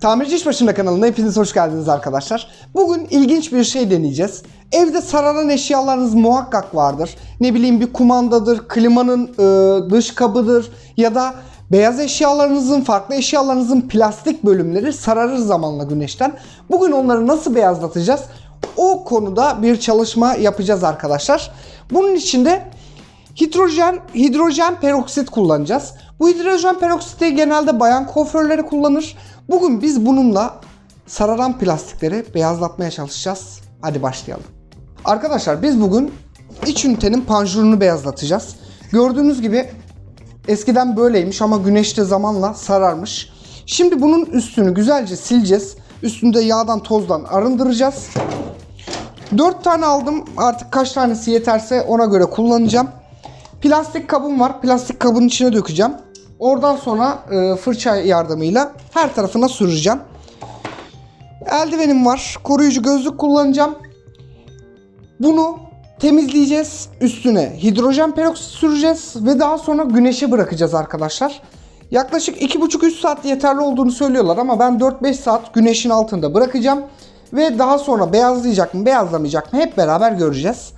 Tamirci İş Başında kanalına hepiniz hoş geldiniz arkadaşlar. Bugün ilginç bir şey deneyeceğiz. Evde sararan eşyalarınız muhakkak vardır. Ne bileyim bir kumandadır, klimanın e, dış kabıdır ya da beyaz eşyalarınızın, farklı eşyalarınızın plastik bölümleri sararır zamanla güneşten. Bugün onları nasıl beyazlatacağız? O konuda bir çalışma yapacağız arkadaşlar. Bunun için de Hidrojen, hidrojen peroksit kullanacağız. Bu hidrojen peroksiti genelde bayan kuaförleri kullanır. Bugün biz bununla sararan plastikleri beyazlatmaya çalışacağız. Hadi başlayalım. Arkadaşlar biz bugün iç ünitenin panjurunu beyazlatacağız. Gördüğünüz gibi eskiden böyleymiş ama güneşte zamanla sararmış. Şimdi bunun üstünü güzelce sileceğiz. Üstünde yağdan tozdan arındıracağız. 4 tane aldım. Artık kaç tanesi yeterse ona göre kullanacağım. Plastik kabım var. Plastik kabın içine dökeceğim. Oradan sonra e, fırça yardımıyla her tarafına süreceğim. Eldivenim var. Koruyucu gözlük kullanacağım. Bunu temizleyeceğiz. Üstüne hidrojen peroksit süreceğiz ve daha sonra güneşe bırakacağız arkadaşlar. Yaklaşık 2,5-3 saat yeterli olduğunu söylüyorlar ama ben 4-5 saat güneşin altında bırakacağım. Ve daha sonra beyazlayacak mı beyazlamayacak mı hep beraber göreceğiz.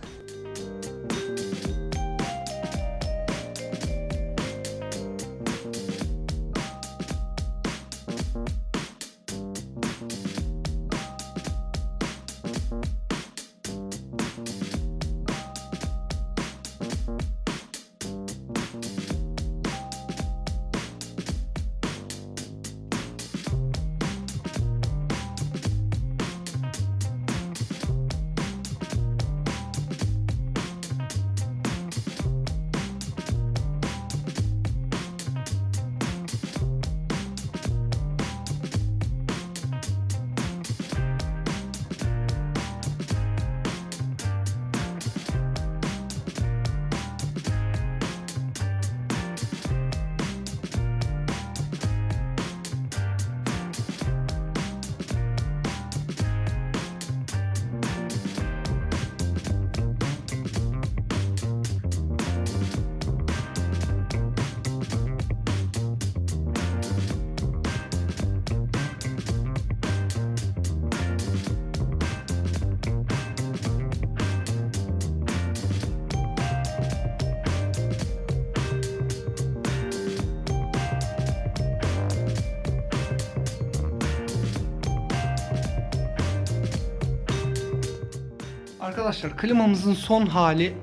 Arkadaşlar klimamızın son hali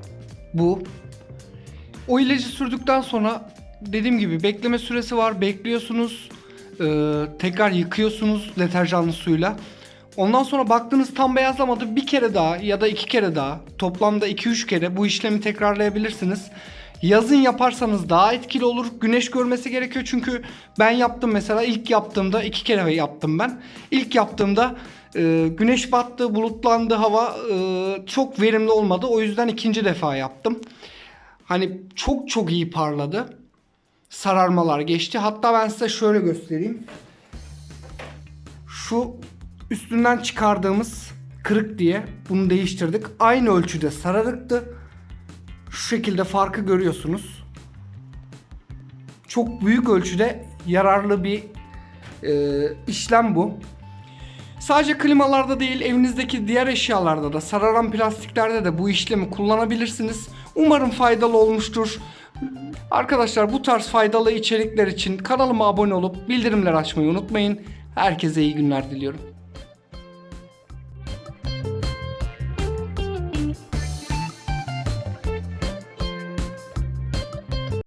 bu. O ilacı sürdükten sonra dediğim gibi bekleme süresi var. Bekliyorsunuz. Ee, tekrar yıkıyorsunuz deterjanlı suyla. Ondan sonra baktınız tam beyazlamadı. Bir kere daha ya da iki kere daha toplamda 2-3 kere bu işlemi tekrarlayabilirsiniz. Yazın yaparsanız daha etkili olur. Güneş görmesi gerekiyor çünkü ben yaptım mesela ilk yaptığımda iki kere yaptım ben. İlk yaptığımda e, güneş battı, bulutlandı hava e, çok verimli olmadı. O yüzden ikinci defa yaptım. Hani çok çok iyi parladı. Sararmalar geçti. Hatta ben size şöyle göstereyim. Şu üstünden çıkardığımız kırık diye bunu değiştirdik. Aynı ölçüde sararıktı. Şu şekilde farkı görüyorsunuz. Çok büyük ölçüde yararlı bir e, işlem bu. Sadece klimalarda değil evinizdeki diğer eşyalarda da sararan plastiklerde de bu işlemi kullanabilirsiniz. Umarım faydalı olmuştur. Arkadaşlar bu tarz faydalı içerikler için kanalıma abone olup bildirimler açmayı unutmayın. Herkese iyi günler diliyorum.